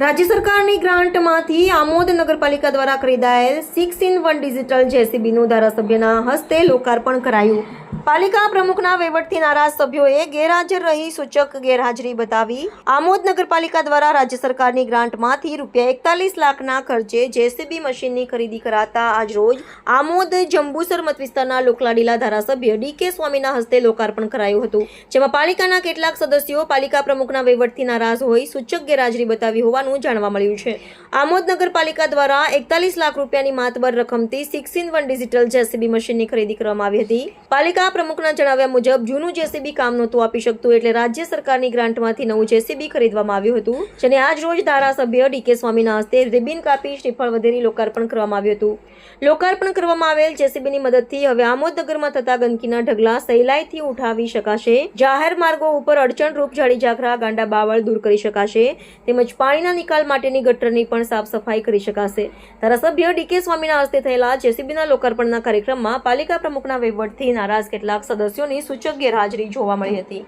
રાજ્ય સરકારની ગ્રાન્ટમાંથી આમોદ નગરપાલિકા દ્વારા ખરીદાયેલ સિક્સ ઇન વન ડિજિટલ જેસીબીનું ધારાસભ્યના હસ્તે લોકાર્પણ કરાયું. પાલિકા પ્રમુખના વહીવટથી નારાજ સભ્યોએ ગેરહાજર રહી સૂચક ગેરહાજરી બતાવી આમોદ નગરપાલિકા દ્વારા રાજ્ય સરકારની ગ્રાન્ટમાંથી રૂપિયા એકતાલીસ લાખના ખર્ચે જેસીબી મશીનની ખરીદી કરાતા આજરોજ આમોદ જંબુસર મત વિસ્તારના લોકલાડીલા ધારાસભ્ય ડીકે સ્વામીના હસ્તે લોકાર્પણ કરાયું હતું. જેમાં પાલિકાના કેટલાક સદસ્યો પાલિકા પ્રમુખના વહીવટથી નારાજ હોઈ સૂચક ગેરહાજરી બતાવી હોવાનું જાણવા મળ્યું છે. આમોદ નગરપાલિકા દ્વારા એકતાલીસ લાખ રૂપિયાની માતબર રકમથી six in one digital JCB machine ખરીદી કરવામાં આવી હતી. પાલિકા પ્રમુખના જણાવ્યા મુજબ, જૂનું જેસીબી કામ નહોતું આપી શકતું એટલે રાજ્ય સરકારની ગ્રાન્ટમાંથી નવું જેસીબી ખરીદવામાં આવ્યું હતું, જેને આજ ધારાસભ્ય ડીકે સ્વામીના હસ્તે રિબિન કાપી શ્રીફળ વધેરી લોકાર્પણ કરવામાં આવ્યું હતું. લોકાર્પણ કરવામાં આવેલ જેસીબીની મદદથી હવે આમોદ નગરમાં થતા ગંદકીના ઢગલા સહેલાઈથી ઉઠાવી શકાશે, જાહેર માર્ગો ઉપર અડચણરૂપ જાડી ઝાખરા ગાંડા, બાવળ દૂર કરી શકાશે, તેમજ પાણીના નિકાલ માટેની ગટરની પણ સાફ સફાઈ કરી શકાશે. ધારાસભ્ય ડીકે સ્વામીના હસ્તે થયેલા જેસીબીના લોકાર્પણના કાર્યક્રમમાં પાલિકા પ્રમુખના વહીવટથી નારાજ કેટલાક સદસ્યોની સૂચક ગેરહાજરી જોવા મળી હતી.